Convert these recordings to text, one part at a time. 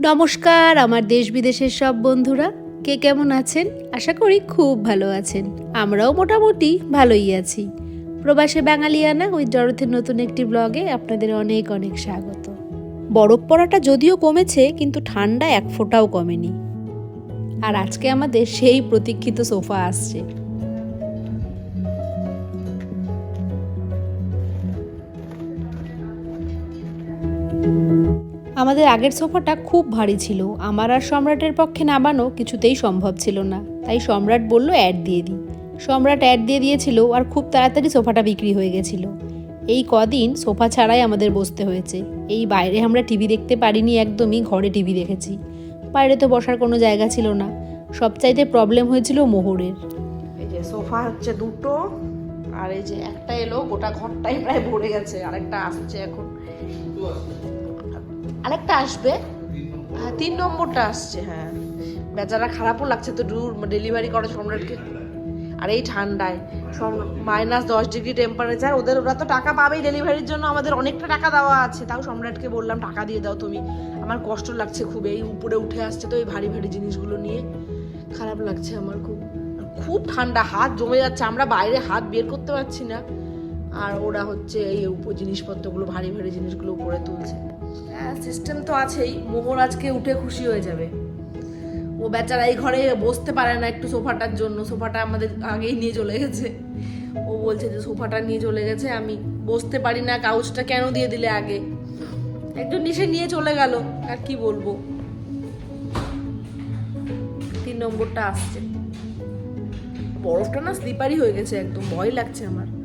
নমস্কার, আমার দেশ বিদেশের সব বন্ধুরা। কে কেমন আছেন? আশা করি খুব ভালো আছেন। আমরাও মোটামুটি ভালোই আছি। প্রবাসে বাঙালিয়ানা ওই জড়থের নতুন একটি ব্লগে আপনাদের অনেক অনেক স্বাগত। বরফ পড়াটা যদিও কমেছে, কিন্তু ঠান্ডা এক ফোঁটাও কমেনি। আর আজকে আমাদের সেই প্রতীক্ষিত সোফা আসছে। আমাদের আগের সোফাটা খুব ভারী ছিল। আমার আর সম্রাটের পক্ষে নামানো কিছুতেই সম্ভব ছিল না। তাই সম্রাট বলল, অ্যাড দিয়ে দিই। সম্রাট অ্যাড দিয়ে দিয়েছিল আর খুব তাড়াতাড়ি সোফাটা বিক্রি হয়ে গেছিল। এই কদিন সোফা ছাড়াই আমাদের বসতে হয়েছে। এই বাইরে আমরা টিভি দেখতে পারিনি, একদমই ঘরে টিভি দেখেছি। বাইরে তো বসার কোনো জায়গা ছিল না। সবচাইতে প্রবলেম হয়েছিল মোহরের। এই যে সোফা হচ্ছে দুটো, আর এই যে একটা এলো, গোটা ঘরটাই প্রায় ভরে গেছে। আরেকটা আসছে এখন। আরেকটা আসবে। হ্যাঁ তিন নম্বরটা আসছে হ্যাঁ। বেচারা খারাপও লাগছে তো, দূর ডেলিভারি করে সম্রাটকে। আর এই ঠান্ডায় মাইনাস দশ ডিগ্রি টেম্পারেচার ওদের, ওরা তো টাকা পাবেই ডেলিভারির জন্য, আমাদের অনেকটা টাকা দেওয়া আছে। তাও সম্রাটকে বললাম, টাকা দিয়ে দাও তুমি। আমার কষ্ট লাগছে খুব, এই উপরে উঠে আসছে তো, এই ভারী ভারী জিনিসগুলো নিয়ে। খারাপ লাগছে আমার খুব। খুব ঠান্ডা, হাত জমে যাচ্ছে, আমরা বাইরে হাত বের করতে পারছি না। আর ওরা হচ্ছে এই জিনিসপত্রগুলো, ভারী ভারী জিনিসগুলো উপরে তুলছে। হ্যাঁ সিস্টেম তো আছেই। মোহর আজকে উঠে খুশি হয়ে যাবে। ও বেচারা এই ঘরে বসতে পারে না একটু সোফাটার জন্য। সোফাটা আমাদের আগেই নিয়ে চলে গেছে। ও বলছে যে সোফাটা নিয়ে চলে গেছে, আমি বসতে পারি না কাউচটা কেন দিয়ে দিলে আগে? একজন এসে নিয়ে চলে গেল, আর কি বলব? তিন নম্বরটা আসছে। বরফটা না স্লিপারই হয়ে গেছে একদম, ভয় লাগছে আমার।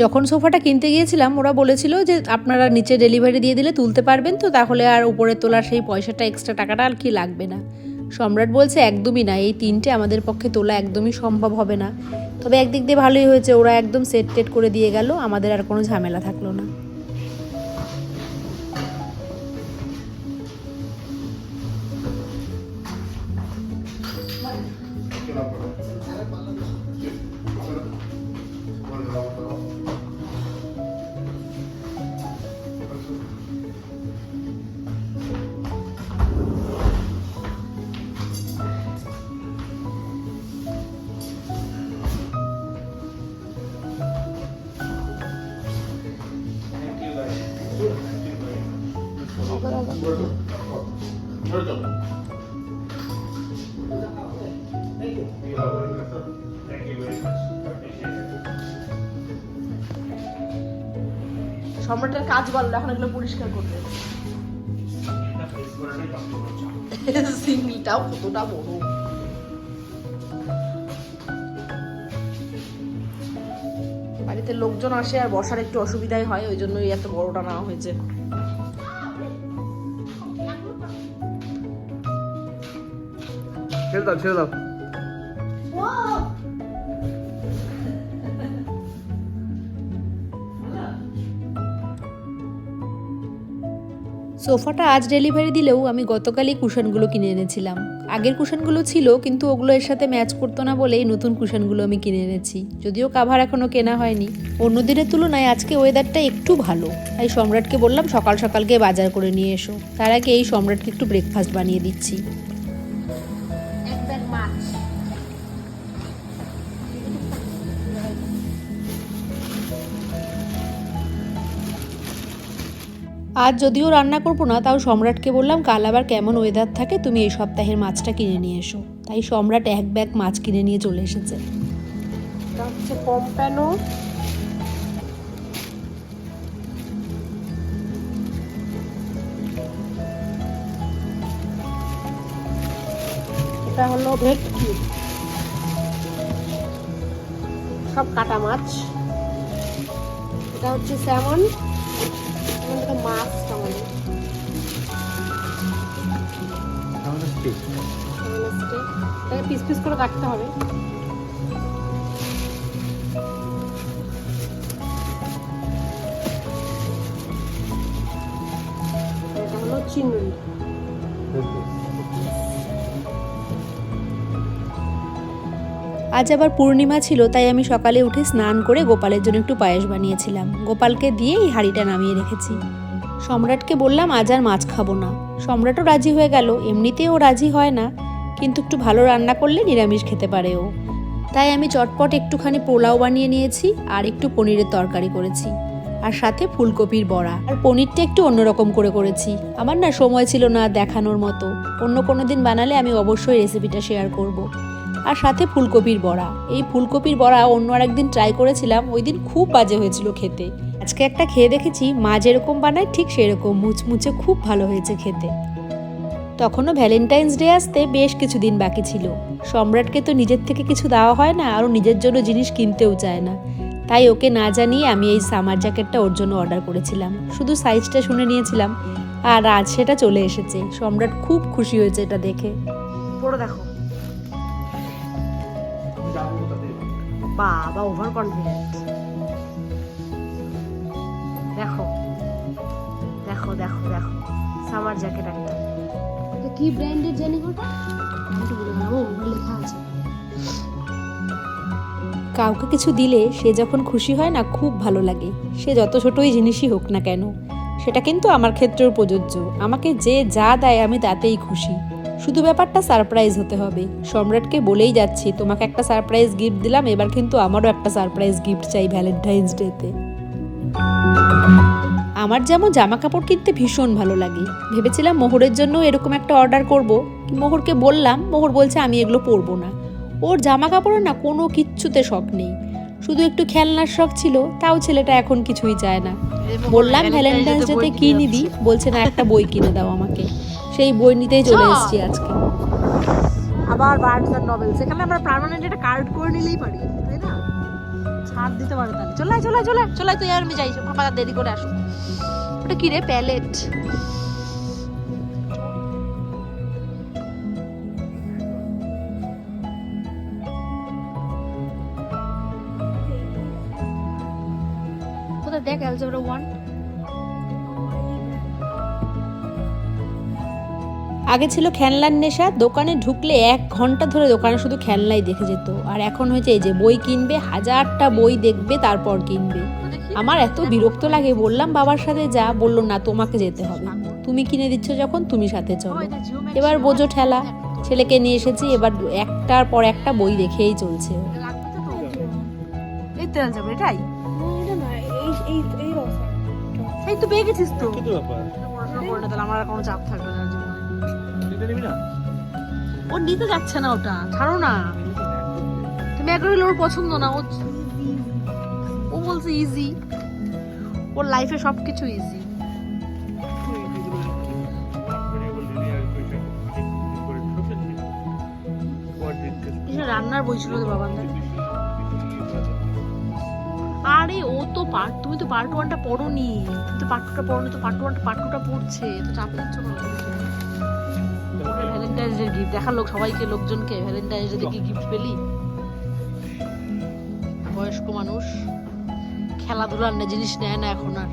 যখন সোফাটা কিনতে গিয়েছিলাম, ওরা বলেছিল যে আপনারা নিচে ডেলিভারি দিয়ে দিলে তুলতে পারবেন তো, তাহলে আর উপরে তোলার সেই পয়সাটা এক্সট্রা টাকাটা আর কি লাগবে না। সম্রাট বলছে, একদমই না, এই তিনটে আমাদের পক্ষে তোলা একদমই সম্ভব হবে না। তবে একদিক দিয়ে ভালোই হয়েছে, ওরা একদম সেট টেট করে দিয়ে গেল, আমাদের আর কোনো ঝামেলা থাকল না। সম্রাটের কাজ বলল এখন এগুলো পরিষ্কার করবে। সিঙ্গিটাও কতটা বড়। বাড়িতে লোকজন আসে আর বসার একটু অসুবিধাই হয় ওই জন্যই এত বড়টা নেওয়া হয়েছে। ছেড়ে দাও ছেড়ে দাও। সোফাটা আজ ডেলিভারি দিলেও আমি গতকালই কুশনগুলো কিনে এনেছিলাম। আগের কুশনগুলো ছিল, কিন্তু ওগুলো এর সাথে ম্যাচ করতো না বলেই নতুন কুশনগুলো আমি কিনে এনেছি। যদিও কাভার এখনও কেনা হয়নি। অন্য দিনের তুলনায় আজকে ওয়েদারটা একটু ভালো। তাই সম্রাটকে বললাম, সকাল সকালকে বাজার করে নিয়ে এসো। তার আগে এই সম্রাটকে একটু ব্রেকফাস্ট বানিয়ে দিচ্ছি। আজ যদিও রান্না করব না, তাও সম্রাটকে বললাম, কাল আবার কেমন ওয়েদার থাকে, তুমি এই সপ্তাহের মাছটা কিনে নিয়ে এসো। তাই সম্রাট এক ব্যাগ মাছ কিনে নিয়ে চলে এসেছে। হচ্ছে এটা হলো সব কাটা মাছ। এটা হচ্ছে স্যামন। এটা মাছ আমাদের পিস পিস করে রাখতে হবে। আজ আবার পূর্ণিমা ছিল, তাই আমি সকালে উঠে স্নান করে গোপালের জন্য একটু পায়েস বানিয়েছিলাম। গোপালকে দিয়ে এই হাঁড়িটা নামিয়ে রেখেছি। সম্রাটকে বললাম, আজ আর মাছ খাব না। সম্রাটও রাজি হয়ে গেল। এমনিতেও রাজি হয় না, কিন্তু একটু ভালো রান্না করলে নিরামিষ খেতে পারে ও। তাই আমি চটপট একটুখানি পোলাও বানিয়ে নিয়েছি আর একটু পনিরের তরকারি করেছি। আর সাথে ফুলকপির বড়া। আর পনিরটা একটু অন্যরকম করে করেছি। আমার না সময় ছিল না দেখানোর মতো। অন্য কোনো দিন বানালে আমি অবশ্যই রেসিপিটা শেয়ার করব। আর সাথে ফুলকপির বড়া। এই ফুলকপির বড়া অন্য আর একদিন ট্রাই করেছিলাম, ওই দিন খুব বাজে হয়েছিল খেতে। আজকে একটা খেয়ে দেখেছি, মা যেরকম বানায় ঠিক সেরকম, মুচমুচে খুব ভালো হয়েছে খেতে। তখনও ভ্যালেন্টাইন্স ডে আসতে বেশ কিছুদিন বাকি ছিল। সম্রাটকে তো নিজের থেকে কিছু দেওয়া হয় না, আরও নিজের জন্য জিনিস কিনতেও চায় না। তাই ওকে না জানিয়ে আমি এই সামার জ্যাকেটটা ওর জন্য অর্ডার করেছিলাম। শুধু সাইজটা শুনে নিয়েছিলাম, আর আজ সেটা চলে এসেছে। সম্রাট খুব খুশি হয়েছে এটা দেখে। পড়ে দেখো। বাবা ওভার কনফিডেন্ট দেখো দেখো দেখো দেখো সামার জ্যাকেট একটা। তো কি ব্র্যান্ডের জানি ওটা তো বলে ওগুলো লেখা আছে। কাউকে কিছু দিলে সে যখন খুশি হয় না খুব ভালো লাগে। সে যত ছোটই জিনিসই হোক না কেন সেটা কিন্তু আমার ক্ষেত্রেও প্রযোজ্য। আমাকে যে যা দেয় আমি তাতেই খুশি। শুধু ব্যাপারটা সারপ্রাইজ হতে হবে। সম্রাটকে বলেই যাচ্ছি তোমাকে একটা সারপ্রাইজ গিফট দিলাম এবার কিন্তু আমারও একটা সারপ্রাইজ গিফট চাই ভ্যালেন্টাইন্স ডেতে আমার যেমন জামা কাপড় কিনতে ভীষণ ভালো লাগে। ভেবেছিলাম মোহরের জন্য এরকম একটা অর্ডার করব। মোহরকে বললাম মোহর বলছে আমি এগুলো পরবো না। ওর জামা কাপড়ের না কোনো কিচ্ছুতে শখ নেই। শুধু একটু খেলনার শখ ছিল তাও ছেলেটা এখন কিছুই চায় না। বললাম ভ্যালেন্টাইন্স ডেতে কি নিবি? বলছে না একটা বই কিনে দাও আমাকে। সেই বই নিতেই চলে এসেছি আজকে। আবার বার্ডস আর নভেলস এখানে আমরা পার্মানেন্ট একটা কার্ড করে নিলেই পারি তাই না? ছাড় দিতে পারে তাহলে। চলে আয়, চলে আয়, চলে চলে তুই আর আমি যাই। পাপা দেরি করে ওটা কি রে? প্যালেট দেখ অ্যালজেব্রা ওয়ান আগে ছিল খেলনার নেশা দোকানে ঢুকলে এক ঘণ্টা ধরে দোকানে শুধু খেলনাই দেখে যেত আর এখন হয়েছে এই যে বই কিনবে হাজারটা বই দেখবে তারপর কিনবে আমার এত বিরক্ত লাগে বললাম বাবার সাথে যা বলল না তোমাকে যেতে হবে তুমি কিনে দিচ্ছ যখন তুমি সাথে চলো এবার বোঝো ঠেলা ছেলেকে নিয়ে এসেছি এবার একটার পর একটা বই দেখেই চলছে এই তো পেয়ে গেছিস তো কি তো ব্যাপার পড়াশোনা করে না তাহলে আমার কোনো চাপ থাকবে না ও নিতে যাচ্ছে না ওটা, ছাড়ো না। তুমি একবার ওর পছন্দ না, ও ও বলছে ইজি ওর লাইফে সবকিছু ইজি রান্নার বই ছিল তো বাবাদের আরে, ও তো পার্ট তুমি তো পার্ট ওয়ানটা পড়োনি। তুমি তো পার্ট টুটা পড়োনি, তো পার্ট ওয়ানটা পার্ট টুটা পড়ছে, তো চাপ নিচ্ছ না ভ্যালেন্টাইন্স ডে গিফট লোক সবাইকে লোকজনকে। ভ্যালেন্টাইন্স ডে কি গিফট পেলি? বয়স্ক মানুষ খেলাধুলার না জিনিস নেয় না এখন আর।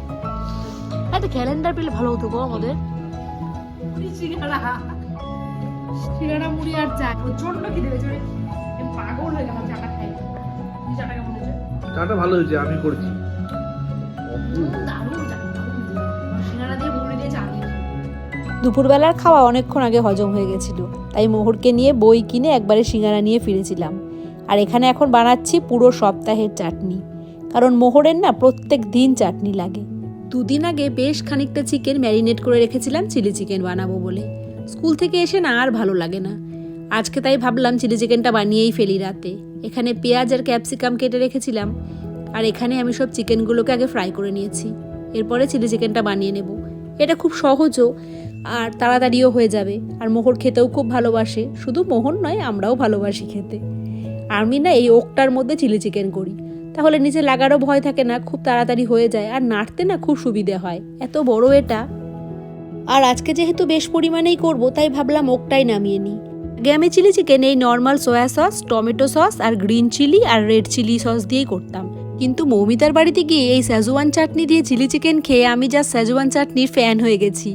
একটা ক্যালেন্ডার পেলে ভালো হতো গো আমাদের। সিঙ্গারা মুড়ি আর চা। ওর জন্য কি আমি পাগল হয়ে গেলাম চাটা খাই। চাটা কেমন হয়েছে? চাটা ভালো হয়েছে আমি করেছি। দারুণ চা দুপুরবেলার খাওয়া অনেকক্ষণ আগে হজম হয়ে গেছিল, তাই মোহরকে নিয়ে বই কিনে একবারে সিঙ্গারা নিয়ে ফিরেছিলাম। আর এখানে এখন বানাচ্ছি পুরো সপ্তাহের চাটনি, কারণ মোহরের না প্রত্যেক দিন চাটনি লাগে। দুদিন আগে বেশ খানিকটা চিকেন ম্যারিনেট করে রেখেছিলাম, চিলি চিকেন বানাবো বলে। স্কুল থেকে এসে না আর ভালো লাগে না। আজকে তাই ভাবলাম চিলি চিকেনটা বানিয়েই ফেলি রাতে। এখানে পেঁয়াজ আর ক্যাপসিকাম কেটে রেখেছিলাম, আর এখানে আমি সব চিকেনগুলোকে আগে ফ্রাই করে নিয়েছি। এরপরে চিলি চিকেনটা বানিয়ে নেব। এটা খুব সহজও আর তাড়াতাড়িও হয়ে যাবে। আর মোহর খেতেও খুব ভালোবাসে। শুধু মোহর নয়, আমরাও ভালোবাসি খেতে। আমি না এই ওকটার মধ্যে চিলি চিকেন করি। তাহলে নিচে লাগারও ভয় থাকে না, খুব তাড়াতাড়ি হয়ে যায়। আর নাড়তে না খুব সুবিধে হয়। এত বড় এটা। আর আজকে যেহেতু বেশ পরিমাণেই করব, তাই ভাবলাম ওকটাই নামিয়ে নিই। আগে আমি চিলি চিকেন এই normal soya sauce tomato sauce আর গ্রিন চিলি আর রেড চিলি সস দিয়েই করতাম। কিন্তু মৌমিতার বাড়িতে গিয়ে এই স্যাজুয়ান চাটনি দিয়ে চিলি চিকেন খেয়ে আমি যা স্যাজুয়ান চাটনির ফ্যান হয়ে গেছি।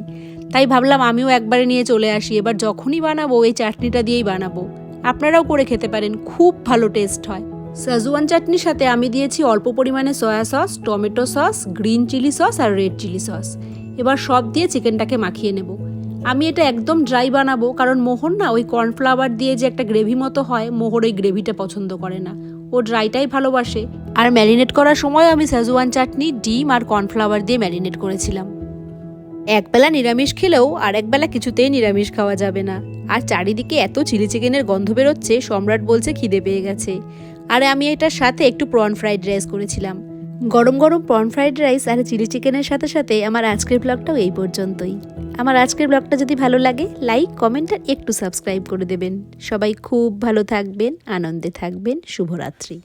তাই ভাবলাম আমিও একবারে নিয়ে চলে আসি, এবার যখনই বানাবো এই চাটনিটা দিয়েই বানাবো। আপনারাও করে খেতে পারেন, খুব ভালো টেস্ট হয়। সাজুয়ান চাটনির সাথে আমি দিয়েছি অল্প পরিমাণে soya sauce tomato sauce green chilli sauce আর রেড চিলি সস এবার সব দিয়ে চিকেনটাকে মাখিয়ে নেব। আমি এটা একদম ড্রাই বানাবো, কারণ মোহর না ওই কর্নফ্লাওয়ার দিয়ে যে একটা গ্রেভি মতো হয়, মোহর ওই গ্রেভিটা পছন্দ করে না। ও ড্রাইটাই ভালোবাসে। আর ম্যারিনেট করার সময় আমি সাজুয়ান চাটনি ডিম আর কর্নফ্লাওয়ার দিয়ে ম্যারিনেট করেছিলাম। একবেলা নিরামিষ খেলেও আর একবেলা কিছুতেই নিরামিষ খাওয়া যাবে না। আর চারিদিকে এত চিলি চিকেনের গন্ধ বেরোচ্ছে, সম্রাট বলছে খিদে পেয়ে গেছে। আর আমি এটার সাথে একটু প্রন ফ্রাইড রাইস করেছিলাম। গরম গরম পর্ন ফ্রাইড রাইস আর চিলি চিকেনের সাথে সাথে আমার আজকের ব্লগটাও এই পর্যন্তই। আমার আজকের ব্লগটা যদি ভালো লাগে লাইক কমেন্ট আর একটু সাবস্ক্রাইব করে দেবেন। সবাই খুব ভালো থাকবেন, আনন্দে থাকবেন, শুভরাত্রি।